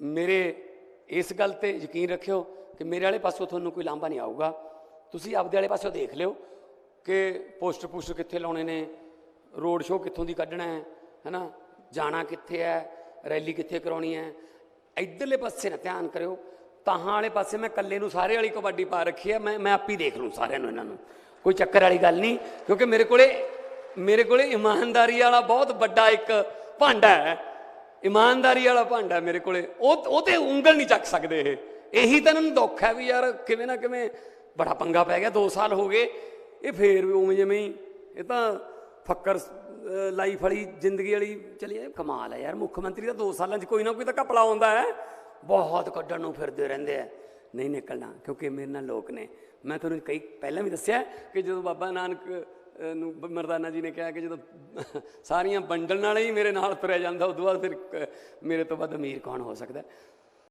ਮੇਰੇ ਇਸ ਗੱਲ ਤੇ ਯਕੀਨ ਰੱਖਿਓ ਕਿ ਮੇਰੇ ਵਾਲੇ ਪਾਸੋਂ ਤੁਹਾਨੂੰ ਕੋਈ ਲਾਂਭਾ ਨਹੀਂ ਆਊਗਾ। ਤੁਸੀਂ ਆਪਦੇ ਵਾਲੇ ਪਾਸੋਂ ਦੇਖ ਲਿਓ ਕਿ ਪੋਸਟਰ ਪੋਸਟਰ ਕਿੱਥੇ ਲਾਉਣੇ ਨੇ, ਰੋਡ ਸ਼ੋਅ ਕਿੱਥੋਂ ਦੀ ਕੱਢਣਾ ਹੈ, ਹੈਨਾ? ਜਾਣਾ ਕਿੱਥੇ ਹੈ, ਰੈਲੀ ਕਿੱਥੇ ਕਰਾਉਣੀ ਹੈ। ਇਧਰਲੇ ਪਾਸੇ ਨਾ ਧਿਆਨ ਕਰਿਓ। ਤਾਹਾਂ ਵਾਲੇ ਪਾਸੇ ਮੈਂ ਇਕੱਲੇ ਨੂੰ ਸਾਰੇ ਵਾਲੀ ਕਬੱਡੀ ਪਾ ਰੱਖੀ ਹੈ, ਮੈਂ ਮੈਂ ਆਪ ਹੀ ਦੇਖ ਲੂੰ ਸਾਰਿਆਂ ਨੂੰ ਇਹਨਾਂ ਨੂੰ। ਕੋਈ ਚੱਕਰ ਵਾਲੀ ਗੱਲ ਨਹੀਂ, ਕਿਉਂਕਿ ਮੇਰੇ ਕੋਲੇ ਮੇਰੇ ਕੋਲੇ ਇਮਾਨਦਾਰੀ ਵਾਲਾ ਬਹੁਤ ਵੱਡਾ ਇੱਕ ਭਾਂਡਾ ਹੈ। ਇਮਾਨਦਾਰੀ ਵਾਲਾ ਭਾਂਡਾ ਮੇਰੇ ਕੋਲੇ। ਉਹ ਉਹ ਤੇ ਉਂਗਲ ਨਹੀਂ ਚੱਕ ਸਕਦੇ ਇਹ। ਇਹੀ ਤਾਂ ਇਹਨਾਂ ਨੂੰ ਦੁੱਖ ਹੈ ਵੀ ਯਾਰ ਕਿਵੇਂ ਨਾ ਕਿਵੇਂ ਬੜਾ ਪੰਗਾ ਪੈ ਗਿਆ 2 ਸਾਲ ਹੋ ਗਏ। ਇਹ ਫੇਰ ਵੀ ਉਵੇਂ ਜਿਵੇਂ ਹੀ, ਇਹ ਤਾਂ ਫੱਕਰ ਲਾਈਫ ਵਾਲੀ, ਜ਼ਿੰਦਗੀ ਵਾਲੀ ਚਲੀ ਇਹ ਕਮਾਲ ਹੈ ਯਾਰ, ਮੁੱਖ ਮੰਤਰੀ ਦਾ 2 ਸਾਲਾਂ 'ਚ ਕੋਈ ਨਾ ਕੋਈ ਤਾਂ ਘਪਲਾ ਆਉਂਦਾ ਹੈ। ਬਹੁਤ ਕੱਢਣ ਨੂੰ ਫਿਰਦੇ ਰਹਿੰਦੇ ਆ। ਨਹੀਂ ਨਿਕਲਣਾ, ਕਿਉਂਕਿ ਮੇਰੇ ਨਾਲ ਲੋਕ ਨੇ। ਮੈਂ ਤੁਹਾਨੂੰ ਕਈ, ਪਹਿਲਾਂ ਵੀ ਦੱਸਿਆ ਕਿ ਜਦੋਂ ਬਾਬਾ ਨਾਨਕ ਨੂੰ ਮਰਦਾਨਾ ਜੀ ਨੇ ਕਿਹਾ ਕਿ ਜਦੋਂ ਸਾਰੀਆਂ ਵੰਡਣ ਨਾਲ ਹੀ ਮੇਰੇ ਨਾਲ ਤੁਰਿਆ ਜਾਂਦਾ, ਉਦੋਂ ਬਾਅਦ ਫਿਰ ਮੇਰੇ ਤੋਂ ਵੱਧ ਅਮੀਰ ਕੌਣ ਹੋ ਸਕਦਾ?